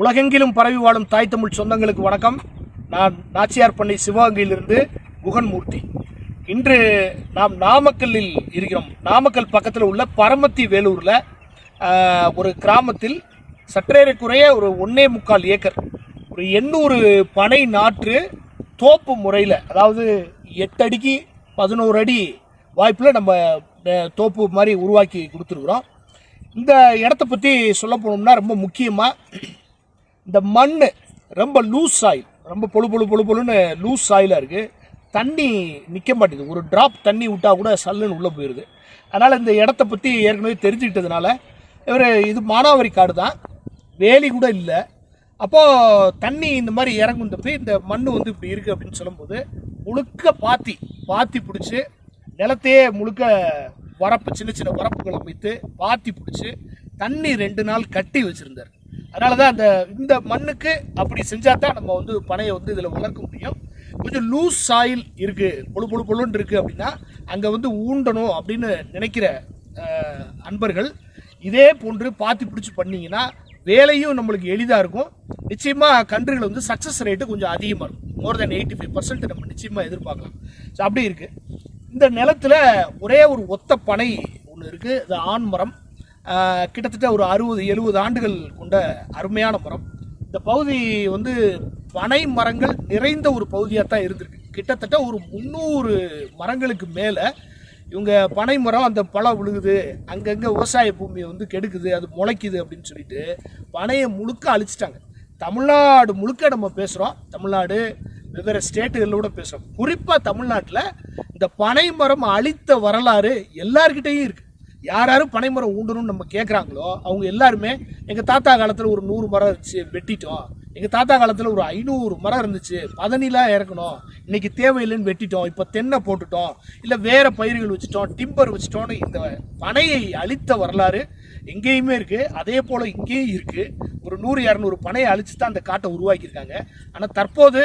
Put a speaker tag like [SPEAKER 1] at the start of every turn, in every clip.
[SPEAKER 1] உலகெங்கிலும் பரவி வாழும் தாய் தமிழ் சொந்தங்களுக்கு வணக்கம். நான் நாச்சியார் பண்ணை சிவகங்கையிலிருந்து குகன்மூர்த்தி இன்று நாம் நாமக்கல்லில் இருக்கிறோம். நாமக்கல் பக்கத்தில் உள்ள பரமத்தி வேலூரில் ஒரு கிராமத்தில் சற்றேறக்குறைய ஒரு ஒன்னே முக்கால் ஏக்கர் ஒரு எண்ணூறு பனை நாற்று தோப்பு முறையில் அதாவது எட்டு அடிக்கு பதினோரு அடி வாய்ப்பில் நம்ம தோப்பு மாதிரி உருவாக்கி கொடுத்துருக்குறோம். இந்த இடத்த பற்றி சொல்ல போனோம்னா ரொம்ப முக்கியமாக இந்த மண் ரொம்ப லூஸ் சாயில் ரொம்ப பொழு பொழு பொழு பொழுன்னு லூஸ் சாயிலாக இருக்குது தண்ணி நிற்க மாட்டேங்குது. ஒரு ட்ராப் தண்ணி விட்டால் கூட சல்லுன்னு உள்ளே போயிடுது அதனால் இந்த இடத்த பற்றி ஏற்கனவே தெரிஞ்சுக்கிட்டதுனால இவர் இது மானாவாரி காடு தான். வேலி கூட இல்லை. அப்போது தண்ணி இந்த மாதிரி இறங்கும் தப்பி இந்த மண் வந்து இப்படி இருக்குது அப்படின்னு சொல்லும்போது முழுக்க பாத்தி பாத்தி பிடிச்சி நிலத்தையே முழுக்க வரப்பு சின்ன சின்ன வரப்புகள் அமைத்து பாத்தி பிடிச்சி தண்ணி ரெண்டு நாள் கட்டி வச்சுருந்தார். அதனால தான் அந்த இந்த மண்ணுக்கு அப்படி செஞ்சால் தான் நம்ம வந்து பனையை வந்து இதில் வளர்க்க முடியும். கொஞ்சம் லூஸ் சாயில் இருக்குது பொழு பொழு பொழுன்னு இருக்குது அப்படின்னா அங்கே வந்து ஊண்டணும் அப்படின்னு நினைக்கிற அன்பர்கள் இதே போன்று பார்த்து பிடிச்சி பண்ணிங்கன்னா வேலையும் நம்மளுக்கு எளிதாக இருக்கும். நிச்சயமாக கன்றுகள் வந்து சக்ஸஸ் ரேட்டு கொஞ்சம் அதிகமாக இருக்கும். More than eighty five percent நம்ம நிச்சயமாக எதிர்பார்க்கலாம். ஸோ அப்படி இருக்குது இந்த நிலத்தில் ஒரே ஒரு ஒத்த பனை ஒன்று இருக்குது இது ஆண் மரம். கிட்டத்தட்ட ஒரு அறுபது எழுபது ஆண்டுகள் கொண்ட அருமையான மரம். இந்த பகுதி வந்து பனை மரங்கள் நிறைந்த ஒரு பகுதியாக தான் இருந்திருக்கு. கிட்டத்தட்ட ஒரு முந்நூறு மரங்களுக்கு மேலே இவங்க பனை மரம் அந்த பழம் விழுகுது அங்கங்கே விவசாய பூமியை வந்து கெடுக்குது அது முளைக்குது அப்படின்னு சொல்லிட்டு பனையை முழுக்க அழிச்சிட்டாங்க. தமிழ்நாடு முழுக்க நம்ம பேசுகிறோம் தமிழ்நாடு வெவ்வேறு ஸ்டேட்டுகளோட பேசுகிறோம் குறிப்பாக தமிழ்நாட்டில் இந்த பனை மரம் அழித்த வரலாறு எல்லார்கிட்டேயும் இருக்குது யார் யாரும் பனைமரம் ஊண்டணும்னு நம்ம கேட்குறாங்களோ அவங்க எல்லாருமே எங்கள் தாத்தா காலத்தில் ஒரு நூறு மரம் இருந்துச்சு வெட்டிட்டோம். எங்கள் தாத்தா காலத்தில் ஒரு ஐநூறு மரம் இருந்துச்சு பதனிலாம் இறக்கணும். இன்றைக்கி தேவையில்லைன்னு வெட்டிட்டோம். இப்போ தென்னை போட்டுட்டோம். இல்லை வேறு பயிர்கள் வச்சுட்டோம் டிம்பர் வச்சுட்டோன்னு இந்த பனையை அழித்த வரலாறு எங்கேயுமே இருக்குது அதே போல் இங்கேயும் இருக்குது ஒரு நூறு இரநூறு பனையை அழிச்சு தான் அந்த காட்டை உருவாக்கியிருக்காங்க. ஆனால் தற்போது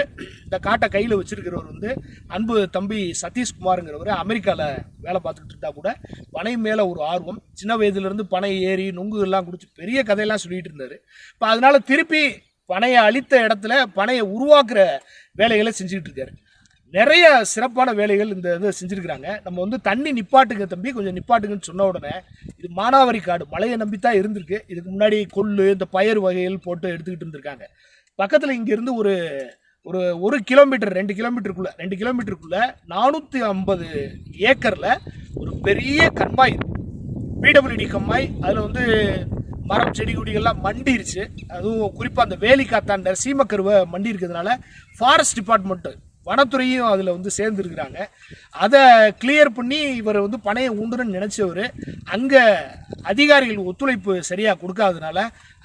[SPEAKER 1] இந்த காட்டை கையில் வச்சிருக்கிறவர் வந்து அன்பு தம்பி சதீஷ்குமாருங்கிறவர் அமெரிக்காவில் வேலை பார்த்துக்கிட்டு இருந்தால் கூட பனை மேலே ஒரு ஆர்வம். சின்ன வயதுலேருந்து பனை ஏறி நுங்கு எல்லாம் குடிச்சு பெரிய கதையெல்லாம் சொல்லிகிட்டு இருந்தார். இப்போ அதனால் திருப்பி பனையை அழித்த இடத்துல பனையை உருவாக்குற வேலைகளை செஞ்சுக்கிட்டு இருக்காரு. நிறைய சிறப்பான வேலைகள் இந்த இதை செஞ்சுருக்கிறாங்க. நம்ம வந்து தண்ணி நிப்பாட்டுங்க தம்பி. கொஞ்சம் நிப்பாட்டுங்கன்னு சொன்ன உடனே இது மானாவரி காடு. மழையை நம்பி தான் இருந்திருக்கு. இதுக்கு முன்னாடி கொள்ளு இந்த பயிர் வகைகள் போட்டு எடுத்துக்கிட்டு இருந்திருக்காங்க. பக்கத்தில் இங்கேருந்து ஒரு ஒரு ஒரு கிலோமீட்டர் ரெண்டு கிலோமீட்டருக்குள்ளே ரெண்டு கிலோமீட்டருக்குள்ளே நானூற்றி ஐம்பது ஏக்கரில் ஒரு பெரிய கண்மாய் பிடபிள்யூடி கம்மாய் அதில் வந்து மரம் செடி கொடிகள்லாம் மண்டிருச்சு. அதுவும் குறிப்பாக அந்த வேலி காத்தாண்ட சீமக்கருவை மண்டி இருக்கிறதுனால ஃபாரஸ்ட் டிபார்ட்மெண்ட்டு வனத்துறையும் அதில் வந்து சேர்ந்துருக்குறாங்க. அதை கிளியர் பண்ணி இவர் வந்து பணையை உண்டுன்னு நினச்சவர் அங்கே அதிகாரிகள் ஒத்துழைப்பு சரியாக கொடுக்காதனால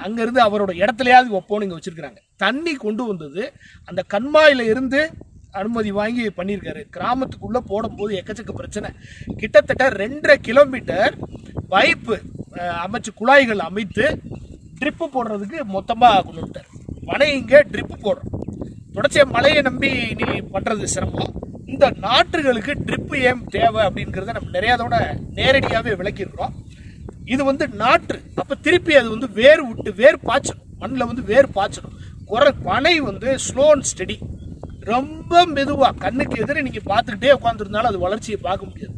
[SPEAKER 1] அங்கேருந்து அவரோட இடத்துலையாவது வைப்போன்னு இங்கே வச்சுருக்குறாங்க. தண்ணி கொண்டு வந்தது அந்த கண்மாயில இருந்து அனுமதி வாங்கி பண்ணியிருக்காரு. கிராமத்துக்குள்ளே போடும்போது எக்கச்சக்க பிரச்சனை. கிட்டத்தட்ட ரெண்டரை கிலோமீட்டர் பைப்பு அமைச்சு குழாய்கள் அமைத்து ட்ரிப்பு போடுறதுக்கு மொத்தமாக கொண்டு வந்துட்டார். மழை இங்கே ட்ரிப்பு போடுறோம். தொடர்ச்சியாக மழையை நம்பி நீ பண்ணுறது சிரமம். இந்த நாற்றுகளுக்கு ட்ரிப்பு ஏன் தேவை அப்படிங்கிறத நம்ம நிறையாதோட நேரடியாகவே விளக்கியிருக்கிறோம். இது வந்து நாற்று. அப்போ திருப்பி அது வந்து வேர் விட்டு வேர் பாய்ச்சணும். மண்ணில் வந்து வேர் பாய்ச்சணும். குறை பனை வந்து ஸ்லோ அண்ட் ஸ்டெடி ரொம்ப மெதுவாக கண்ணுக்கு எதிரே நீங்கள் பார்த்துக்கிட்டே உட்காந்துருந்தாலும் அது வளர்ச்சியை பார்க்க முடியாது.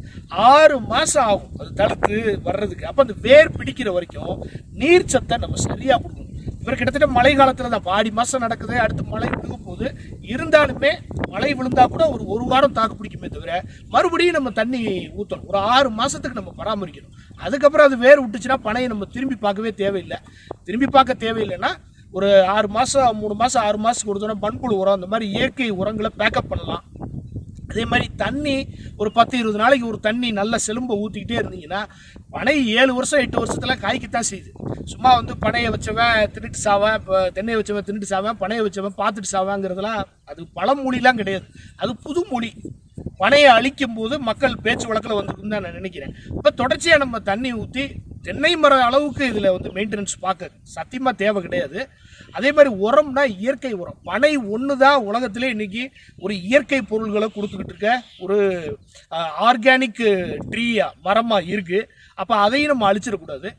[SPEAKER 1] ஆறு மாதம் ஆகும். அது தடுத்து வர்றதுக்கு. அப்போ அந்த வேர் பிடிக்கிற வரைக்கும் நீர் சத்தை நம்ம சரியாக கொடுக்கணும். இவர் கிட்டத்தட்ட மழை காலத்தில் தான் பாடி மாதம் நடக்குது அடுத்து மழை விழுகும் போது இருந்தாலுமே மழை விழுந்தா கூட ஒரு ஒரு வாரம் தாக்கு பிடிக்குமே தவிர மறுபடியும் நம்ம தண்ணி ஊற்றணும் ஒரு ஆறு மாதத்துக்கு நம்ம பராமரிக்கணும். அதுக்கப்புறம் அது வேர் விட்டுச்சுன்னா பனையை நம்ம திரும்பி பார்க்கவே தேவையில்லை. திரும்பி பார்க்க தேவையில்லைன்னா ஒரு ஆறு மாதம் மூணு மாதம் ஆறு மாதத்துக்கு கொடுத்தோன்னா பண்புழு உரம் அந்த மாதிரி இயற்கை உரங்களை பேக்கப் பண்ணலாம். அதே மாதிரி தண்ணி ஒரு பத்து இருபது நாளைக்கு ஒரு தண்ணி நல்ல செலும்பை ஊற்றிக்கிட்டே இருந்தீங்கன்னா பனை ஏழு வருஷம் எட்டு வருஷத்துல காய்க்கத்தான் செய்யுது. சும்மா வந்து பனையை வச்சவன் தின்னுட்டு சாவன் இப்போ தென்னையை வச்சவன் தின்னுட்டு சாவன் பனையை வச்சவன் பார்த்துட்டு சாவாங்கிறதுலாம் அது பழமொழிலாம் கிடையாது. அது புது மொழி பனையை அழிக்கும் போது மக்கள் பேச்சு வழக்கில் வந்துருக்குன்னு தான் நான் நினைக்கிறேன். இப்போ தொடர்ச்சியாக நம்ம தண்ணி ஊற்றி தென்னை மரம் அளவுக்கு இதில் வந்து மெயின்டெனன்ஸ் பார்க்க சத்தியமாக தேவை கிடையாது. அதே மாதிரி உரம்னா இயற்கை உரம். பனை ஒன்று தான் உலகத்திலே இன்றைக்கி ஒரு இயற்கை பொருள்களை கொடுத்துக்கிட்டு இருக்க ஒரு ஆர்கானிக் ட்ரீயாக மரமாக இருக்குது அப்போ அதையும் நம்ம அழிச்சிடக்கூடாது.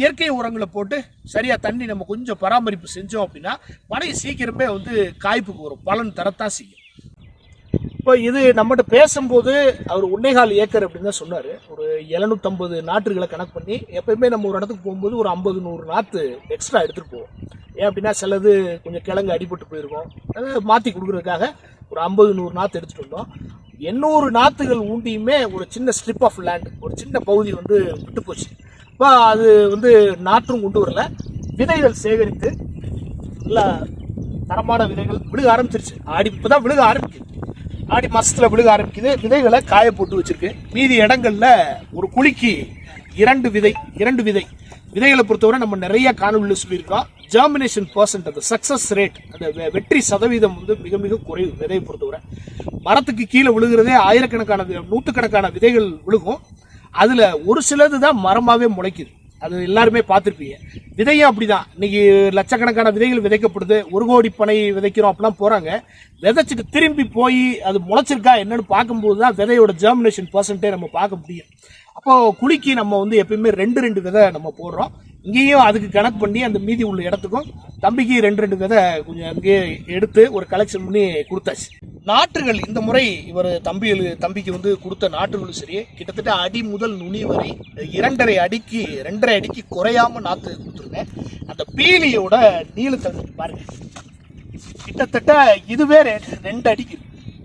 [SPEAKER 1] இயற்கை உரங்களை போட்டு சரியாக தண்ணி நம்ம கொஞ்சம் பராமரிப்பு செஞ்சோம் அப்படின்னா பனை சீக்கிரமே வந்து காய்ப்புக்கு வரும். பலன் தரத்தான் செய்யும். இப்போ இது நம்மகிட்ட பேசும்போது அவர் ஒன்னேகால் ஏக்கர் அப்படின்னு தான் சொன்னார். ஒரு எழுநூத்தம்பது நாற்றுகளை கணக்கு பண்ணி எப்பயுமே நம்ம ஒரு இடத்துக்கு போகும்போது ஒரு ஐம்பது நூறு நாற்று எக்ஸ்ட்ரா எடுத்துகிட்டு போவோம். ஏன் அப்படின்னா சிலது கொஞ்சம் கிழங்கு அடிபட்டு போயிருக்கும். அதை மாற்றி கொடுக்குறதுக்காக ஒரு ஐம்பது நூறு நாற்று எடுத்துகிட்டு வந்தோம். எண்ணூறு நாற்றுகள் ஊண்டியுமே ஒரு சின்ன ஸ்ட்ரிப் ஆஃப் லேண்ட் ஒரு சின்ன பகுதி வந்து விட்டு போச்சு. இப்போ அது வந்து நாற்றும் கொண்டு வரல. விதைகள் சேகரித்து நல்லா தரமான விதைகள் விழுக ஆரம்பிச்சிருச்சு. ஆடி இப்பதான் விழுக ஆரம்பிக்குது. ஆடி மாசத்துல விழுக ஆரம்பிக்குது. விதைகளை காய போட்டு வச்சிருக்கு. மீதி இடங்கள்ல ஒரு குழிக்கு இரண்டு விதை இரண்டு விதை. விதைகளை பொறுத்தவரை நம்ம நிறைய காணொலியில் சொல்லியிருக்கோம். ஜெர்மினேஷன் பர்சன்ட் அந்த சக்சஸ் ரேட் அந்த வெ- வெற்றி சதவீதம் வந்து மிக மிக குறைவு விதையை பொறுத்தவரை. மரத்துக்கு கீழே விழுகிறதே ஆயிரக்கணக்கான நூற்றுக்கணக்கான விதைகள் விழுகும். அதில் ஒரு சிலது தான் மரமாகவே முளைக்குது. அது எல்லாருமே பார்த்துருப்பீங்க. விதையும் அப்படிதான்? இன்னைக்கு லட்சக்கணக்கான விதைகள் விதைக்கப்படுது. ஒரு கோடி பனை விதைக்கிறோம் அப்படிலாம் போகிறாங்க விதைச்சிட்டு திரும்பி போய் அது முளைச்சிருக்கா என்னன்னு பார்க்கும்போது தான் விதையோட ஜெர்மினேஷன் பர்சன்டே நம்ம பார்க்க முடியும். அப்போது குழிக்கு நம்ம வந்து எப்பயுமே ரெண்டு ரெண்டு விதை நம்ம போடுறோம். இங்கேயும் அதுக்கு கணக்கு பண்ணி அந்த மீதி உள்ள இடத்துக்கும் தம்பிக்கு ரெண்டு ரெண்டு விதை கொஞ்சம் அங்கேயே எடுத்து ஒரு கலெக்ஷன் பண்ணி கொடுத்தாச்சு. நாற்றுகள் இந்த முறை இவர் தம்பி தம்பிக்கு வந்து கொடுத்த நாற்றுகளும் சரி கிட்டத்தட்ட அடி முதல் நுனி வரை இரண்டரை அடிக்கு ரெண்டரை அடிக்கு குறையாம நாற்று கொடுத்துருந்தேன். அந்த பீலியோட நீளத்தை பாருங்க. கிட்டத்தட்ட இதுவே ரெண்டு அடிக்கு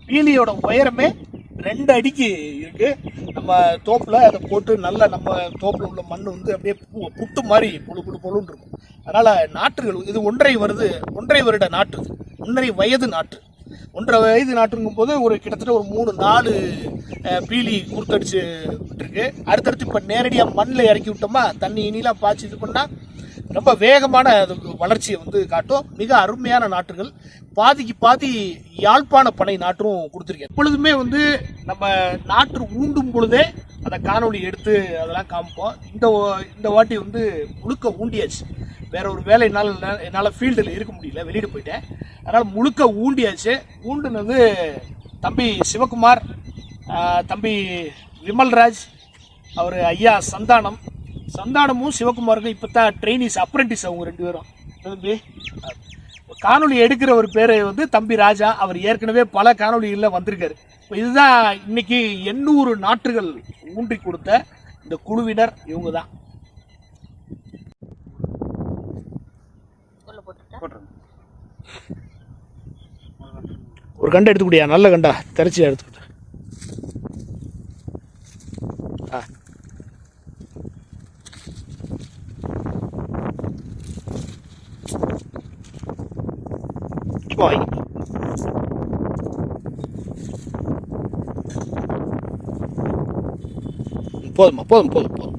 [SPEAKER 1] பீலியோட உயரமே ரெண்டு அடிக்கு இருக்கு. நம்ம தோப்புல அதை போட்டு நல்லா நம்ம தோப்புல உள்ள மண் வந்து அப்படியே புட்டு மாதிரி பொழு புழு பொழுன்னு இருக்கும். அதனால நாற்றுகள் இது ஒன்றரை வருது ஒன்றரை வருட நாற்று. ஒன்றரை வயது நாற்று. ஒன்றரை வயது நாட்டுங்கும் போது ஒரு கிட்டத்தட்ட ஒரு மூணு நாலு பீலி குறுத்தடிச்சு விட்டுருக்கு அடுத்தடுத்து இப்போ நேரடியாக மண்ணில் இறக்கி விட்டோமா தண்ணி இனிலாம் பாய்ச்சி இது பண்ணால் ரொம்ப வேகமான அதுக்கு வளர்ச்சியை வந்து காட்டும். மிக அருமையான நாற்றுகள். பாதிக்கு பாதி யாழ்ப்பாண பனை நாற்றும் கொடுத்துருக்கேன் எப்பொழுதுமே வந்து நம்ம நாற்று ஊண்டும் பொழுதே அந்த காணொளி எடுத்து அதெல்லாம் காமிப்போம். இந்த இந்த வாட்டி வந்து முழுக்க ஊண்டியாச்சு. வேற ஒரு வேலை என்னால் என்னால் ஃபீல்டில் இருக்க முடியல வெளியிட போயிட்டேன். அதனால் முழுக்க ஊண்டியாச்சு. ஊண்டுனது தம்பி சிவகுமார் தம்பி விமல்ராஜ் அவர் ஐயா சந்தானம். சந்தானமும் சிவகுமாருக்கும் இப்போ தான் ட்ரைனிஸ் அப்ரெண்டிஸ் அவங்க ரெண்டு பேரும். தம்பி காணொளி எடுக்கிற ஒரு பேர் வந்து தம்பி ராஜா. அவர் ஏற்கனவே பல காணொலிகளில் வந்திருக்காரு. இப்போ இதுதான் இன்னைக்கு எண்ணூறு நாற்றுகள் ஊன்றி கொடுத்த இந்த குழுவினர் இவங்க தான் ஒரு கண்டை எடுத்துக்கூடியா நல்ல கண்டா. திரைச்சி எடுத்துக்கிட்டு ஆ. சும்மா போதுமா போதும் போதும் போதும்.